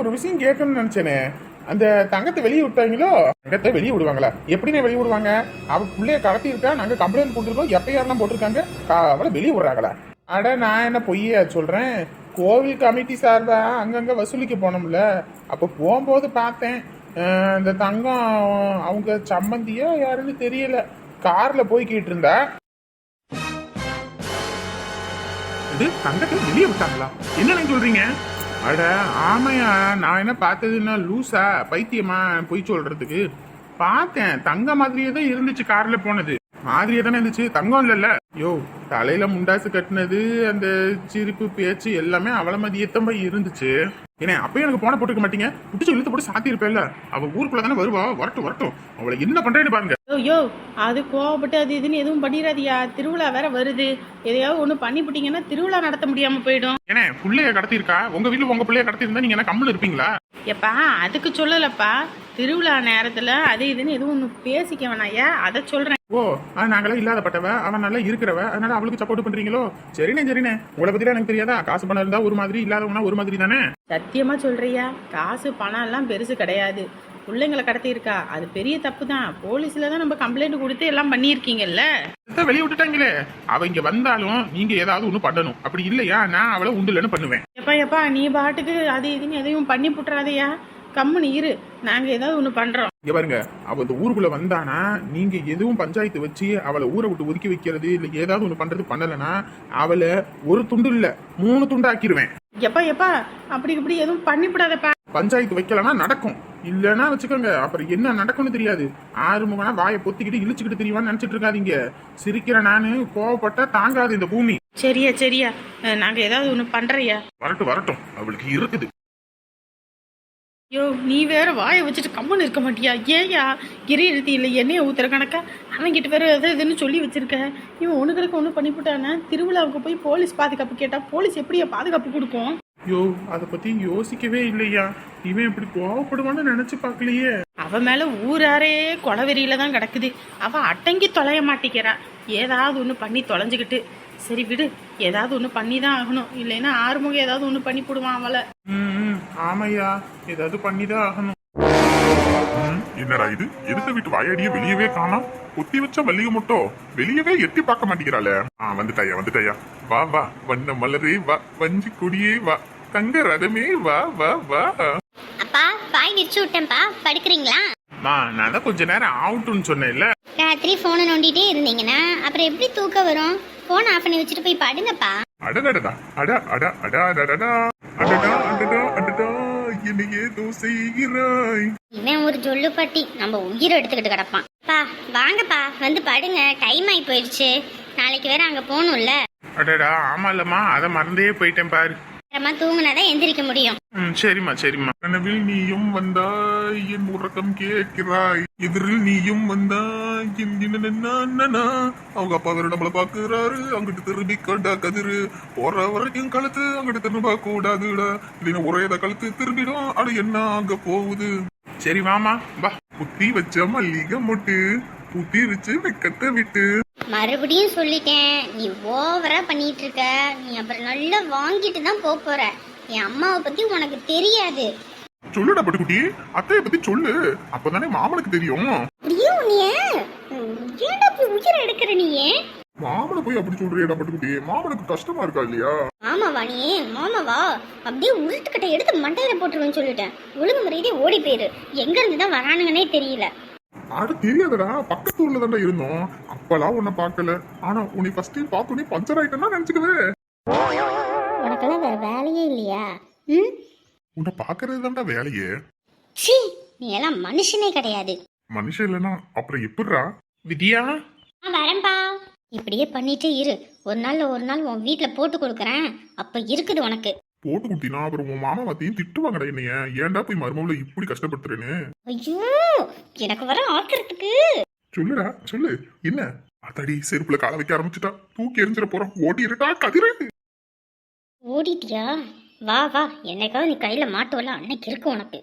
ஒரு விஷயம் கேட்கணும்னு நினைச்சேனே அந்த தங்கத்தை வெளியே விட்டாங்களோ? தங்கத்தை வெளியே விடுவாங்களா? எப்படின்னு வெளியே விடுவாங்க? அவ பிள்ளைய கடத்தி இருக்கா நாங்க கம்ப்ளைண்ட் கொடுத்துருக்கோம். எஃப்ஐஆர்லாம் போட்டிருக்காங்க. அவளை வெளியே விடுறாங்களா? அட நான் என்ன பொய்யா சொல்றேன்? கோவில் கமிட்டி சார்பா அங்கங்க வசூலிக்க போனோம்ல. அப்ப போகும்போது பார்த்தேன் இந்த தங்கம் அவங்க சம்மந்தியா யாருன்னு தெரியல. கார்ல போய்கிட்டு இருந்தா இது தங்கத்தை வெளியே விட்டாங்களா? என்ன சொல்றீங்க? அட ஆமையா நான் என்ன பார்த்ததுன்னா லூசா பைத்தியமா பொய் சொல்றதுக்கு. பார்த்தேன் தங்க மாதிரியே தான் இருந்துச்சு கார்ல போனது. மாதிரியே தானே இருந்துச்சு. தங்கம் இல்லைல்ல. யோ தலையில முண்டாசு கட்டினது அந்த சிரிப்பு பேச்சு எல்லாமே அவள மதியத்தம் போய் இருந்துச்சு. ஏன்னா அப்பயும் எனக்கு போன போட்டுக்க மாட்டீங்க. பிடிச்சி இழுத்து போட்டு சாத்தி இருப்பேன்ல. அவ ஊருக்குள்ள தானே வருவா? வரட்டும் வரட்டும். அவளை என்ன பண்றேன்னு பாருங்க. யோ யோ அது கோவப்பட்டு அது இதுன்னு எதுவும் பண்ணிடாதியா. திருவிழா வேற வருது. எதையாவது ஒன்று பண்ணிவிட்டீங்கன்னா திருவிழா நடத்த முடியாம போயிடும். ஏன்னா புள்ளைய கடத்திருக்கா உங்க வீட்டுல உங்க பிள்ளைய கடத்திருந்தா நீங்க என்ன கம்முன்னு இருப்பீங்களா? எப்பா அதுக்கு சொல்லலப்பா. திருவிழா நேரத்துல அது இதுன்னு எதுவும் ஒன்று பேசிக்க வேணாயா அதை சொல்றேன். ஓ நாங்களாம் இல்லாதப்பட்டவ அவன் நல்லா இருக்கிறவ அதனால அவளுக்கு சப்போர்ட் பண்றீங்களோ? சரிண்ணே சரிண்ணே. உங்களை பத்தி எனக்கு தெரியாதா? காசு பணம் இருந்தா ஒரு மாதிரி இல்லாதவனா ஒரு மாதிரி தானே? சத்தியமா சொல்றியா? காசு பணம் எல்லாம் பெருசு கிடையாது. பிள்ளைங்களை கடத்தி இருக்கா அது பெரிய தப்பு தான். போலீஸ்ல தான் நம்ம கம்ப்ளைண்ட் கொடுத்து எல்லாம் பண்ணியிருக்கீங்கல்ல? வெளியே விட்டுட்டாங்களே. அவ இங்க வந்தாலும் நீங்க ஏதாவது ஒண்ணு பண்ணணும். அப்படி இல்லையா? நான் அவளை உண்டுலன்னு பண்ணுவேன். எப்பா எப்பா நீ பாட்டுக்கு அது இதுன்னு எதையும் பண்ணி புட்டுறாதையா? கம்முன்னு இரு. நாங்க ஏதாவது ஒன்று பண்றோம். இங்க பாருங்க அவ இந்த ஊருக்குள்ள வந்தானா நீங்க எதுவும் பஞ்சாயத்து வச்சு அவளை ஊரை விட்டு ஒதுக்கி வைக்கிறது இல்ல ஏதாவது ஒண்ணு பண்றது பண்ணலனா அவளை ஒரு துண்டு இல்ல மூணு துண்டு ஆக்கிடுவேன் எப்பா எப்பா அப்படி இப்படி எதுவும் பண்ணிவிடாதப்பா பஞ்சாயத்து வைக்கலனா நடக்கும். இல்லைன்னா வச்சுக்கோங்க அப்புறம் என்ன நடக்கும்னு தெரியாது. ஆறு முகனா வாயை பொத்திக்கிட்டு இழுச்சுக்கிட்டு தெரியவான்னு நினைச்சிட்டு இருக்காதீங்க. சிரிக்கிற நானு கோவப்பட்டா தாங்காது இந்த பூமி. சரியா சரியா. நாங்க ஏதாவது ஒன்று பண்றியா வரட்டும் வரட்டும். அவளுக்கு இருக்குது. ஐயோ நீ வேற வாயை வச்சுட்டு கம்முன்னு இருக்க மாட்டியா? ஏயா கிரி எழுத்தி இல்லை எண்ணெயை ஊத்துற கணக்கா? அவன்கிட்ட வேற எது இதுன்னு சொல்லி வச்சிருக்க. இவன் ஒண்ணுகளுக்கு ஒன்று பண்ணிவிட்டானே திருவிழாவுக்கு போய் போலீஸ் பாதுகாப்பு கேட்டா போலீஸ் எப்படியா பாதுகாப்பு கொடுக்கும்? யோ அதை பத்தி யோசிக்கவே இல்லையா? இவன் இப்படி கோவப்படுவான்னு நினைச்சு பார்க்கலையே. அவ மேல ஊராரே கொலவெறியில தான் கிடக்குது. அவ அடங்கி தொலைய மாட்டேங்கிறா. ஏதாவது ஒன்று பண்ணி தொலைஞ்சுக்கிட்டு. சரி விடு ஏதாவது ஒன்று பண்ணி தான் ஆகணும். இல்லைன்னா ஆறுமுகம் ஏதாவது ஒன்று பண்ணி போடுவான் அவளை. ஆமையா ஏதாவது பண்ணிதான் ஆகணும். ம், என்னடா இது? எதிர்த்த வீட்டு வாயாடிய வெளியவே காணோம் குத்தி வச்ச மல்லிகை முட்டோ வெளியவே எட்டி பார்க்க மாட்டேங்கிறாளே. ஆ வந்துட்டாயா வந்துட்டாயா. வா வா வண்ண மலரே வா வஞ்சி கொடியே வா தங்க ரதமே வா வா வா. அப்பா பாய் விரிச்சு விட்டேன்ப்பா. படுக்கிறீங்களா? மா நான் தான் கொஞ்ச நேரம் ஆகட்டும்னு சொன்னேன்ல. ராத்திரி ஃபோனை நோண்டிட்டே இருந்தீங்கன்னா அப்புறம் எப்படி தூக்கம் வரும்? ஃபோன் ஆஃப் பண்ணி வச்சுட்டு போய் படுங்கப்பா. அடடடடா. அட அட அட அடடா என்னையே செய்கிறாய். இவன் ஒரு ஜொல்லு பட்டி நம்ம உயிரை எடுத்துக்கிட்டு கிடப்பான். பா வாங்கப்பா. வந்து படுங்க. டைம் ஆகி போயிடுச்சு. நாளைக்கு வேற அங்க போகணும்ல. அடடா ஆமா இல்லம்மா அதை மறந்தே போயிட்டேன் பாரு. அப்புறமா தூங்குனாதான் எந்திரிக்க முடியும். ம் சரிம்மா சரிம்மா. கனவில் நீயும் வந்தாய் என் உறக்கம் கேட்கிறாய். எதிரில் நீயும் வந்தாய் என் என்னன்னா அவங்க அப்பா வேற நம்மள பாக்குறாரு அங்கிட்டு திரும்பி கண்டா கதிரு. போற வரைக்கும் கழுத்து அங்கிட்டு திரும்ப கூடாதுடா. இல்லைன்னா ஒரே இதை கழுத்து திரும்பிடும். அது என்ன அங்க போகுது? சரி வாமா வா. புத்தி வச்ச மல்லிகை மொட்டு. புத்தி வச்சு வெக்கத்தை விட்டு. மறுபடியும் சொல்லிட்டேன். நீ ஓவரா பண்ணிட்டு இருக்க நீ அப்புறம் நல்லா வாங்கிட்டு தான் போக போற. என் அம்மாவை பத்தி உனக்கு தெரியாது. சொல்லுடா பட்டுக்குட்டி. அத்தைய பத்தி சொல்லு. அப்பதானே மாமனுக்கு தெரியும். அப்படியே உன்னைய? ஏன்டா போய் உயிரை எடுக்கிற நீயே மாமனை போய் அப்படி சொல்றியடா பட்டுக்குட்டி. மாமனுக்கு கஷ்டமா இருக்கா இல்லையா? மாமாவா நீ. மாமாவா அப்படியே உருட்டுக்கட்டை எடுத்து மண்டையில போட்டுருவேன்னு சொல்லிட்டேன். ஒழுங்கு முறையதே ஓடி போயிரு. எங்க இருந்து தான் வரானுங்கன்னே தெரியல. ஆட தெரியாதடா. பக்கத்து ஊர்ல தான்டா இருந்தோம். அப்பெல்லாம் உன்னை பார்க்கல. ஆனா உன்னை ஃபர்ஸ்ட் டைம் பார்த்தோன்னே பஞ்சர் ஆயிட்டேன்னா நினைச்சுக்கவே உனக்கெல்லாம் வேற வேலையே இல்லையா? ம்? உன்னை பாக்குறது தான்டா வேலையே. சி நீ எல்லாம் மனுஷனே கிடையாது. மனுஷன் இல்லைன்னா அப்புறம் எப்படிடா? விதியா? நான் வரேன்பா. இப்படியே பண்ணிட்டே இரு. ஒரு நாள்ல ஒரு நாள் உன் வீட்ல போட்டு கொடுக்குறேன். அப்ப இருக்குது உனக்கு. போட்டு குட்டினா அப்புறம் உன் மாமா மத்தையும் திட்டுவாங்கடா என்னைய. ஏன்டா போய் மருமவுல இப்படி கஷ்டப்படுத்துறேன்னு? ஐயோ எனக்கு வர ஆத்திரத்துக்கு. சொல்லுடா சொல்லு. என்ன? அத்தடி செருப்புல கால வைக்க ஆரம்பிச்சுட்டா. தூக்கி எரிஞ்சிட போறோம் ஓடிடுடா கதிரு. ஓடிட்டியா? வா வா. என்னைக்காவது நீ கையில மாட்டுவல அன்னைக்கு இருக்கு உனக்கு.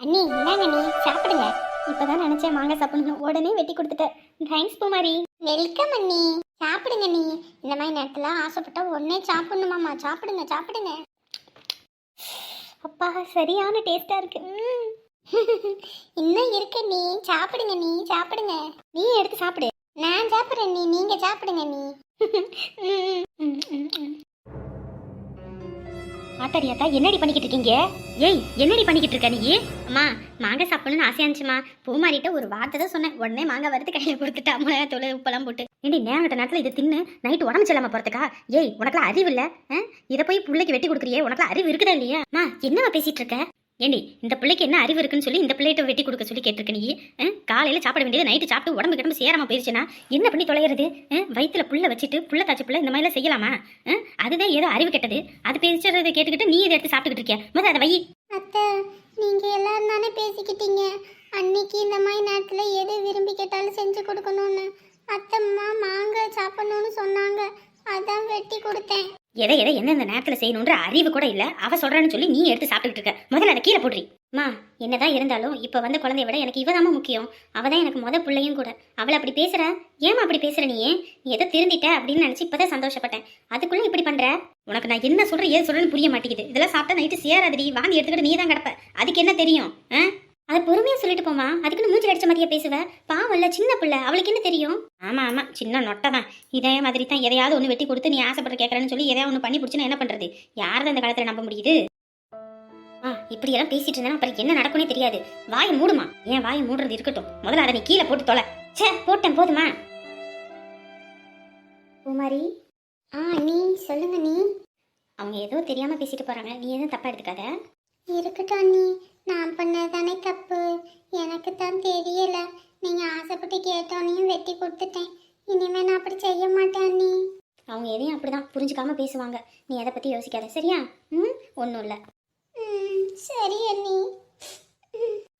அண்ணி இந்தாங்க நீ சாப்பிடுங்க. இப்பதான் நினைச்சேன் மாங்காய் சாப்பிடணும் உடனே வெட்டி கொடுத்துட்டேன். தேங்க்ஸ் பூமாரி. வெல்கம் அண்ணி. சாப்பிடுங்க நீ. இந்த மாதிரி நேரத்தில் ஆசைப்பட்டா உடனே சாப்பிடணுமாம்மா. சாப்பிடுங்க சாப்பிடுங்க. அப்பா சரியான டேஸ்ட்டாக இருக்கு. இன்னும் இருக்கு நீ. சாப்பிடுங்க நீ சாப்பிடுங்க. நீ எடுத்து சாப்பிடு. நான் சாப்பிட்றேன் நீ நீங்கள் சாப்பிடுங்க நீ. ம், என்னடி பண்ணிக்கிட்டு இருக்கீங்க? ஏய் என்னடி பண்ணிக்கிட்டு இருக்க நீ? அம்மா மாங்காய் சாப்பிடணும்னு ஆசையா இருந்துச்சுமா. பூமாரிட்ட ஒரு வார்த்தை தான் சொன்னேன். உடனே மாங்காய் வறுத்து கையில் கொடுத்துட்டா. மிளகா தூள் உப்பெல்லாம் போட்டு. ஏண்டி நேரட்ட நேரத்தில் இதை தின்னு நைட்டு உடம்பு செல்லாமல் போகிறதுக்கா ஏய் உனக்குலாம் அறிவு இல்லை. ஆ? இதை போய் பிள்ளைக்கு வெட்டி கொடுக்குறியே உனக்குலாம் அறிவு இருக்குதா இல்லையா? மா என்னவா பேசிகிட்டு இருக்க? ஏண்டி இந்த பிள்ளைக்கு என்ன அறிவு இருக்குன்னு சொல்லி இந்த பிள்ளைகிட்ட வெட்டி கொடுக்க சொல்லி கேட்டிருக்க நீ? காலையில் சாப்பிட வேண்டியது நைட்டு சாப்பிட்டு உடம்பு கிடம்பு சேராம போயிடுச்சுன்னா என்ன பண்ணி தொலைகிறது? ஆ? புள்ள வச்சுட்டு புள்ள தாச்சு புள்ள இந்த மாதிரிலாம் செய்யலாமா? ஆ? அதுதான் ஏதோ அறிவு கெட்டது. அது பேசுறதை கேட்டுக்கிட்டு நீ இதை எடுத்து சாப்பிட்டுக்கிட்டு இருக்கிய? முதல் அதை வை. அத்தை நீங்கள் எல்லாரும் தானே பேசிக்கிட்டீங்க? அன்னைக்கு இந்த மாதிரி நேரத்தில் எது விரும்பி கேட்டாலும் செஞ்சு கொடுக்கணும்னு. அத்தம்மா மாங்காய் சாப்பிடணும்னு சொன்னாங்க. அதான் வெட்டி கொடுத்தேன். எதை எதை எந்தெந்த நேரத்தில் செய்யணுன்ற அறிவு கூட இல்லை. அவ சொல்றான்னு சொல்லி நீ எடுத்து சாப்பிட்டுட்டு இருக்க. முதல்ல அதை கீழே போடுறி. மா என்னதான் இருந்தாலும் இப்போ வந்த குழந்தைய விட எனக்கு இவதாம்மா முக்கியம். அவ தான் எனக்கு முத பிள்ளையும் கூட. அவளை அப்படி பேசுற? ஏமா அப்படி பேசுற நீ? நீ ஏதோ திருந்திட்ட அப்படின்னு நினைச்சு இப்பதான் சந்தோஷப்பட்டேன். அதுக்குள்ள இப்படி பண்ற? உனக்கு நான் என்ன சொல்றேன் ஏது சொல்றேன்னு புரிய மாட்டேங்குது. இதெல்லாம் சாப்பிட்டா நைட்டு சேராதடி வாந்தி எடுத்துக்கிட்டு நீ தான் கிடப்ப. அதுக்கு என்ன தெரியும்? ஆ? அதை பொறுமையா சொல்லிட்டு போமா அதுக்குன்னு மூஞ்சி அடிச்ச மாதிரியே பேசுவ. பாவம் இல்ல சின்ன பிள்ளை. அவளுக்கு என்ன தெரியும்? ஆமா ஆமா. சின்ன நொட்டை தான் இதே மாதிரி தான் எதையாவது ஒன்று வெட்டி கொடுத்து நீ ஆசைப்பட்டு கேட்கறேன்னு சொல்லி எதையாவது ஒன்று பண்ணி பிடிச்சுன்னா என்ன பண்றது? யார் இந்த காலத்துல நம்ப முடியுது? ஆ இப்படி எல்லாம் பேசிட்டு இருந்தா அப்புறம் என்ன நடக்கும்னே தெரியாது. வாயை மூடுமா? ஏன் வாயை மூடுறது இருக்கட்டும். முதல்ல அதை நீ கீழே போட்டு தொலை. ச்சே போட்டேன் போதுமா? பூமாரி ஆ நீ சொல்லுங்க நீ. அவங்க ஏதோ தெரியாம பேசிட்டு போறாங்க. நீ எதுவும் தப்பா எடுத்துக்காத? இருக்கட்டும் அண்ணி. நான் பண்ணதானே தப்பு? எனக்கு தான் தெரியல. நீங்க ஆசைப்பட்டு கேட்டோனையும் வெட்டி கொடுத்துட்டேன். இனிமே நான் அப்படி செய்ய மாட்டேன் அண்ணி. அவங்க எதையும் அப்படிதான் புரிஞ்சுக்காம பேசுவாங்க. நீ அதை பத்தி யோசிக்காத சரியா? ம்? ஒன்றும் இல்லை. சரி அண்ணி.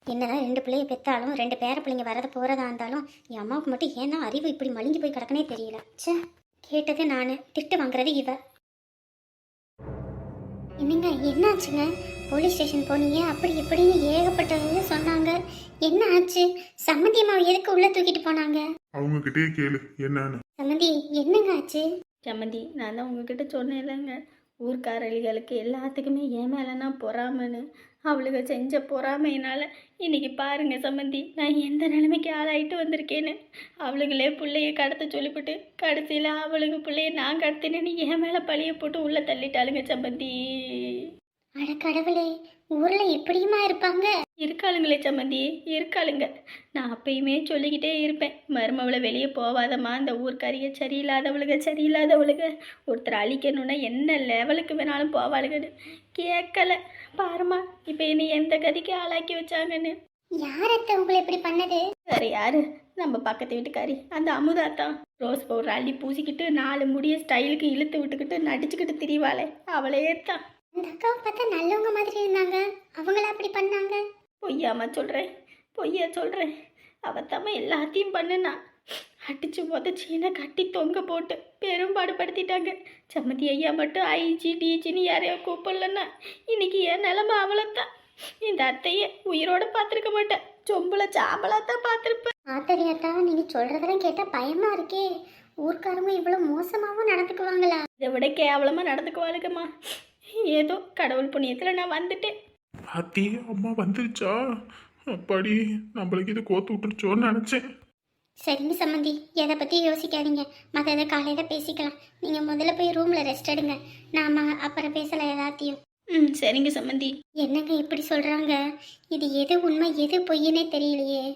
என்னதான் ரெண்டு பிள்ளைய பெத்தாலும் ரெண்டு பேர பிள்ளைங்க வரத போறதா இருந்தாலும் என் அம்மாவுக்கு மட்டும் ஏன் தான் அறிவு இப்படி மலிஞ்சு போய் கிடக்கனே தெரியல. ச்சே கேட்டது நானு திட்டு வாங்குறது இவ. என்னங்க என்னாச்சுங்க? போலீஸ் ஸ்டேஷன் போனீங்க. அப்படி இப்படின்னு ஏகப்பட்டது சொன்னாங்க. என்ன ஆச்சு? சம்மந்தி அம்மாவை எதுக்கு உள்ள தூக்கிட்டு போனாங்க? அவங்க கிட்டே கேளு. என்னன்னு? சம்மந்தி என்னங்க ஆச்சு? சம்மந்தி நான் தான் உங்ககிட்ட சொன்னேன் இல்லைங்க ஊர்க்காரளிகளுக்கு எல்லாத்துக்குமே என் மேலேனா பொறாமன்னு. அவளுக செஞ்ச பொறாமையினால இன்னைக்கு பாருங்க சம்மந்தி நான் எந்த நிலைமைக்கு ஆளாயிட்டு வந்திருக்கேன்னு. அவளுகளே பிள்ளைய கடத்த சொல்லிவிட்டு கடைசியில் அவளுக்கு பிள்ளைய நான் கடத்தினேன்னு என் மேலே பழிய போட்டு உள்ளே தள்ளிட்டாளுங்க சம்மந்தி. அட கடவுளே ஊர்ல எப்படியுமா இருப்பாங்க? இருக்காளுங்களே சம்மந்தி இருக்காளுங்க. நான் அப்பயுமே சொல்லிக்கிட்டே இருப்பேன். மருமவளை வெளியே போவாதம்மா. அந்த ஊர்க்காரிய சரியில்லாதவளுக சரியில்லாதவளுக. ஒருத்தர் அழிக்கணும்னா என்ன லெவலுக்கு வேணாலும் போவாளுங்கன்னு கேட்கல. பாருமா இப்போ என்னை எந்த கதிக்கு ஆளாக்கி வச்சாங்கன்னு. யார் அத்தை உங்களை இப்படி பண்ணது? வேற யாரு? நம்ம பக்கத்து வீட்டுக்காரி அந்த அமுதாத்தான் ரோஸ் பவுடர் அள்ளி பூசிக்கிட்டு நாலு முடிய ஸ்டைலுக்கு இழுத்து விட்டுக்கிட்டு நடிச்சுக்கிட்டு திரிவாளே. அவளே தான். அந்த அக்காவை பார்த்தா நல்லவங்க மாதிரி இருந்தாங்க. அவங்கள அப்படி பண்ணாங்க. பொய்யாம சொல்கிறேன் பொய்யா சொல்கிறேன் அவத்தம்மா எல்லாத்தையும் பண்ணுனா. அடிச்சு உதச்சி என்ன கட்டி தொங்க போட்டு பெரும்பாடுபடுத்திட்டாங்க சம்மதி ஐயா மட்டும் ஐஜி டிஜின்னு யாரையோ கூப்பிடலன்னா இன்னைக்கு என் நிலமை அவ்வளோத்தான் இந்த அத்தையை உயிரோட பார்த்துருக்க மாட்டேன். சொம்புல சாம்பலா தான் பார்த்துருப்பேன். ஆத்தடியாத்தா நீங்க சொல்றதெல்லாம் கேட்டா பயமா இருக்கே. ஊர்க்காரங்க இவ்வளவு மோசமாவும் நடந்துக்குவாங்களா? இதை விட கேவலமாக நடந்துக்குவாளுக்கம்மா ஏதோ கடவுள் புண்ணியத்தில் நான் வந்துட்டேன். பாத்தி அம்மா வந்துருச்சா? அப்பாடி நம்மளுக்கு இது கோத்து விட்டுருச்சோன்னு நினைச்சேன். சரிங்க சம்மந்தி எதை பத்தி யோசிக்காதீங்க. மற்ற எதை காலையில பேசிக்கலாம். நீங்க முதல்ல போய் ரூம்ல ரெஸ்ட் எடுங்க. நாம அப்புறம் பேசலாம் எல்லாத்தையும். ம் சரிங்க சம்மந்தி என்னங்க இப்படி சொல்றாங்க? இது எது உண்மை எது பொய்யுனே தெரியலையே.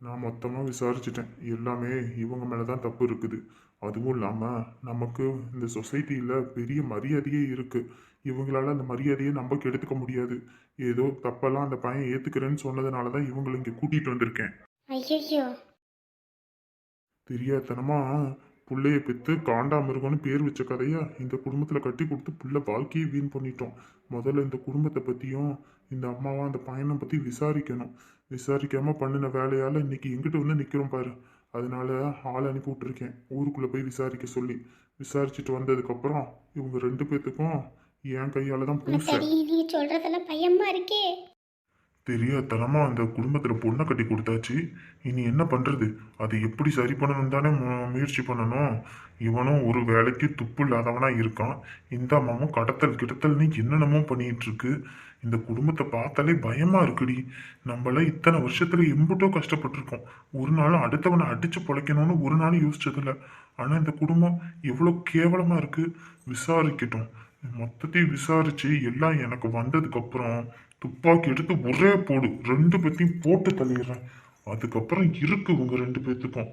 நான் மொத்தமாக விசாரிச்சிட்டேன். எல்லாமே இவங்க மேலே தான் தப்பு இருக்குது. அதுவும் இல்லாமல் நமக்கு இந்த சொசைட்டியில் பெரிய மரியாதையே இருக்குது இவங்களால அந்த மரியாதையை நம்ம கெடுத்துக்க முடியாது. ஏதோ தப்பெல்லாம் அந்த பையன் ஏற்றுக்கிறேன்னு சொன்னதுனால தான் இவங்களை இங்கே கூட்டிகிட்டு வந்திருக்கேன். ஐயோ தெரியாதனமா புள்ளைய பெற்று காண்டாமிருகம்னு பேர் வச்ச கதையா இந்த குடும்பத்தில் கட்டி கொடுத்து புள்ள வாழ்க்கையை வீண் பண்ணிட்டோம். முதல்ல இந்த குடும்பத்தை பற்றியும் இந்த அம்மாவா அந்த பையனை பற்றி விசாரிக்கணும். விசாரிக்காம பண்ணின வேலையால் இன்னைக்கு எங்கிட்ட வந்து நிற்கிறோம் பாரு. அதனால ஆள் அனுப்பி விட்டுருக்கேன். ஊருக்குள்ளே போய் விசாரிக்க சொல்லி. விசாரிச்சுட்டு வந்ததுக்கப்புறம் இவங்க ரெண்டு பேர்த்துக்கும் என் கையால் தான் பூசை. சரி நீங்க சொல்றதெல்லாம் பயமா இருக்கே. தெரியாதனமா அந்த குடும்பத்துல பொண்ணை கட்டி கொடுத்தாச்சு. இனி என்ன பண்றது? அதை எப்படி சரி பண்ணணும் தானே முயற்சி பண்ணணும். இவனும் ஒரு வேலைக்கு துப்பு இல்லாதவனா இருக்கான். இந்த அம்மாவும் கடத்தல் கிடத்தல்னு என்னென்னமோ பண்ணிட்டு இருக்கு இந்த குடும்பத்தை பார்த்தாலே பயமா இருக்குடி. நம்மள இத்தனை வருஷத்துல எம்புட்டோ கஷ்டப்பட்டிருக்கோம். ஒரு நாளும் அடுத்தவனை அடிச்சு பொழைக்கணும்னு ஒரு நாளும் யோசிச்சதில்ல. ஆனா இந்த குடும்பம் எவ்வளவு கேவலமா இருக்கு. விசாரிக்கட்டும். மொத்தத்தையும் விசாரிச்சு எல்லாம் எனக்கு வந்ததுக்கு அப்புறம் துப்பாக்கி எடுத்து ஒரே போடு ரெண்டு பேத்தையும் போட்டு தள்ளிடுறேன். அதுக்கப்புறம் இருக்கு உங்க ரெண்டு பேத்துக்கும்